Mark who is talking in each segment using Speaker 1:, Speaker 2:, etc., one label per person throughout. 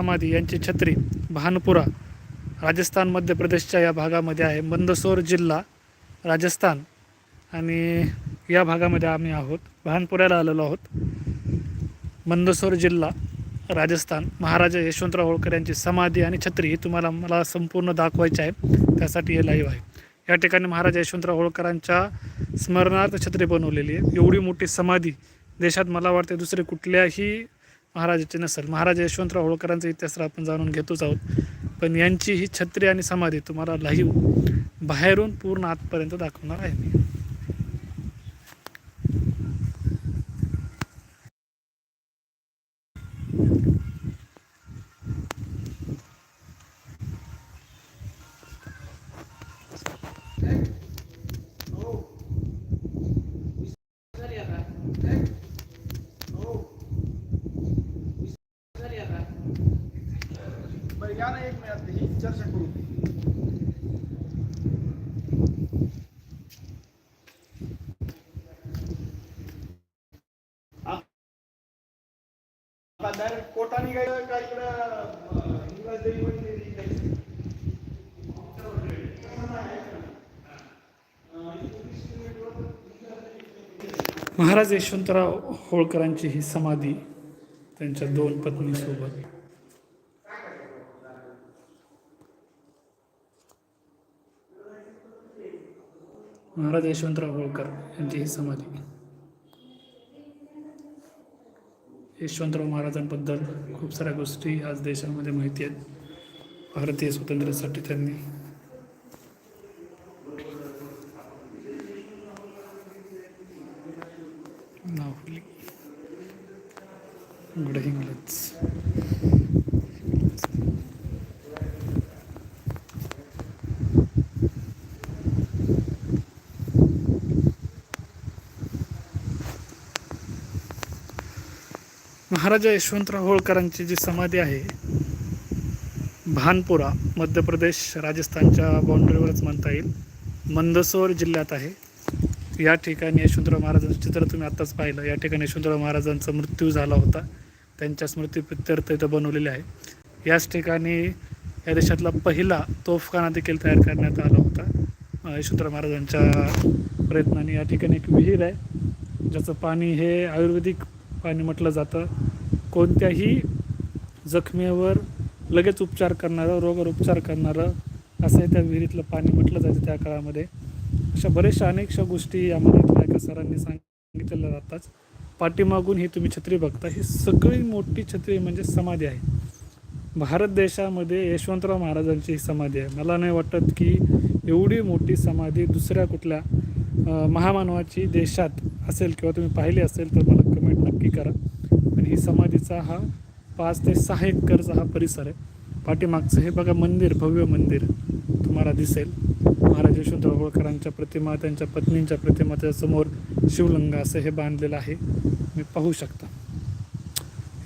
Speaker 1: समाधी यांची छत्री भानपुरा राजस्थान मध्य प्रदेशच्या या भागामध्ये आहे. मंदसोर जिल्हा राजस्थान. आणि या भागामध्ये आम्ही आहोत. भानपुऱ्याला आलेलो आहोत. मंदसोर जिल्हा राजस्थान. महाराजा यशवंतराव होळकर यांची समाधी आणि छत्री ही तुम्हाला मला संपूर्ण दाखवायची आहे. त्यासाठी हे लाईव्ह आहे. या ठिकाणी महाराजा यशवंतराव होळकरांच्या स्मरणार्थ छत्री बनवलेली आहे. एवढी मोठी समाधी देशात मला वाटते दुसरे कुठल्याही महाराजाचे नसेल. महाराज यशवंतराव होळकरांचा इतिहास आपण जाणून घेतोच आहोत. पण यांची ही छत्री आणि समाधी तुम्हाला लाईव्ह बाहेरून पूर्ण आतपर्यंत दाखवणार आहे मी.
Speaker 2: ज्ञान एक मिनिट ही चर्चा करू. डायरेक्ट कोटा निघायचं इकडं
Speaker 1: महाराज यशवंतराव होळकरांची ही समाधी त्यांच्या दोन पत्नीसोबत महाराज यशवंतराव होळकर यांची ही समाधी. यशवंतराव महाराजांबद्दल खूप साऱ्या गोष्टी आज देशामध्ये माहिती आहेत. भारतीय स्वातंत्र्यासाठी त्यांनी. गुड गडहिंग्लज महाराजा यशवंतराव होळकरांची जी समाधी आहे भानपुरा मध्य प्रदेश राजस्थानच्या बाउंड्रीवरच म्हणता येईल. मंदसोर जिल्ह्यात आहे. या ठिकाणी यशवंतराव महाराजांचं चित्र तुम्ही आत्ताच पाहिलं. या ठिकाणी यशवंतराव महाराजांचा मृत्यू झाला होता. त्यांच्या स्मृतीप्रित्यर्थ इथं बनवलेले आहे. याच ठिकाणी या देशातला पहिला तोफखाना देखील तयार करण्यात आला होता. यशवंतराव महाराजांच्या प्रयत्नाने. या ठिकाणी एक विहीर आहे ज्याचं पाणी हे आयुर्वेदिक पाणी म्हटलं जातं. कोणत्याही जखमेवर लगेच उपचार करणारं रोगावर उपचार करणारं असं त्या विहिरीतलं पाणी म्हटलं जायचं त्या काळामध्ये. अशा बऱ्याचशा अनेकशा गोष्टी यामध्ये इथल्या एका सरांनी सांगितलेल्या जातात. पाठीमागून ही तुम्ही छत्री बघता ही सगळी मोठी छत्री म्हणजे समाधी आहे. भारत देशामध्ये यशवंतराव महाराजांची ही समाधी आहे. मला नाही वाटत की एवढी मोठी समाधी दुसऱ्या कुठल्या महामानवाची देशात असेल किंवा तुम्ही पाहिली असेल तर मला कमेंट नक्की करा. ही समाधीचा हा पाच ते सहा एकरचा हा परिसर आहे. पाठीमागचं हे बघा मंदिर भव्य मंदिर तुम्हाला दिसेल. महाराज यशवंतराव होळकरांच्या प्रतिमा त्यांच्या पत्नींच्या प्रतिमा त्याच्यासमोर शिवलिंग असं हे बांधलेलं आहे. मी पाहू शकता.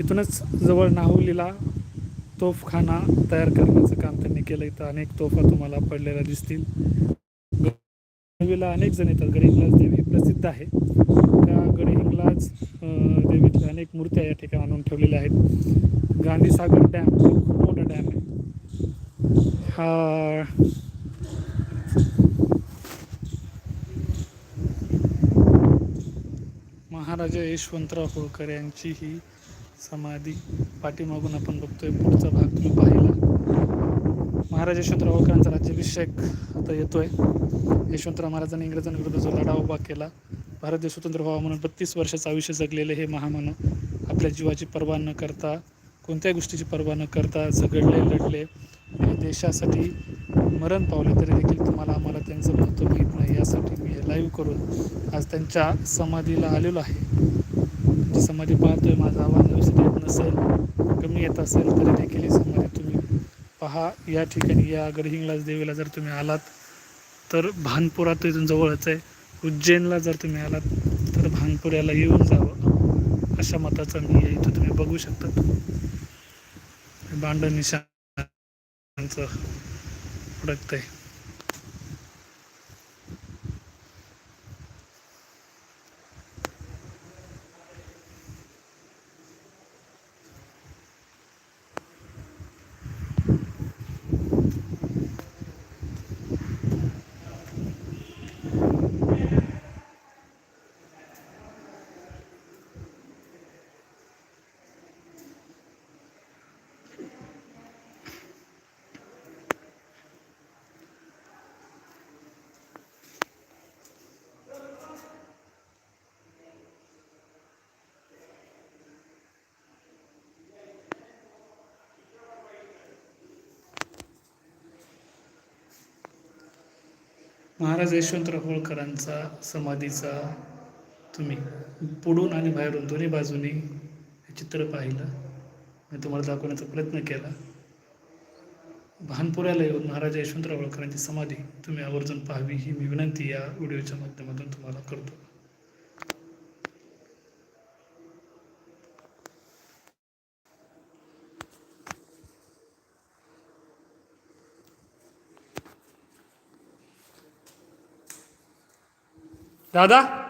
Speaker 1: इथूनच जवळ नाहुलीला तोफखाना तयार करण्याचं काम त्यांनी केलं. इथं अनेक तोफा तुम्हाला पडलेल्या दिसतील. देवीला अनेक जण येतात गडहिंगलाज देवी प्रसिद्ध आहे. त्या गडहिंगलाज अनेक मूर्त्या या ठिकाणी आणून ठेवलेल्या आहेत. गांधीसागर डॅम खूप मोठा डॅम आहे. हा. महाराजा यशवंतराव होळकर यांची ही समाधी पाठीमागून आपण बघतोय. पुढचा भाग तुम्ही पाहिला. महाराज यशवंतराव होळकरांचा राज्याभिषेक आता येतोय. यशवंतराव महाराजांनी इंग्रजांविरुद्ध जो लढा उभा केला भारत देश स्वतंत्र व्हावा म्हणून बत्तीस वर्षाचं आयुष्य जगलेले हे महामानव आपल्या जीवाची पर्वा न करता कोणत्याही गोष्टीची पर्वा न करता झगडले लढले देशासाठी मरण पावले तरी देखील तुम्हाला आम्हाला त्यांचं महत्त्व माहीत नाही. यासाठी मी हे लाईव्ह करून आज त्यांच्या समाधीला आलेलो आहे. जी समाधी पाहतोय माझा आवाज व्यवस्थित येत नसेल कमी येत असेल तरी देखील ही समाधी तुम्ही पहा. या ठिकाणी या गडहिंगलाज देवीला जर तुम्ही आलात तर भानपुरात इथून जवळच आहे. उज्जैनला जर तुम्ही आलात तर भानपुऱ्याला येऊन जावं. अशा मताचं मी इथं तुम्ही बघू शकता. बांड निशांचं प्रोडक्ट आहे. महाराज यशवंतराव होळकरांचा समाधीचा तुम्ही पुढून आणि बाहेरून दोन्ही बाजूनी हे चित्र पाहिलं. मी तुम्हाला दाखवण्याचा प्रयत्न केला. भानपुऱ्याला येऊन महाराजा यशवंतराव होळकरांची समाधी तुम्ही आवर्जून पाहावी ही मी विनंती या व्हिडिओच्या माध्यमातून तुम्हाला करतो. 咋的？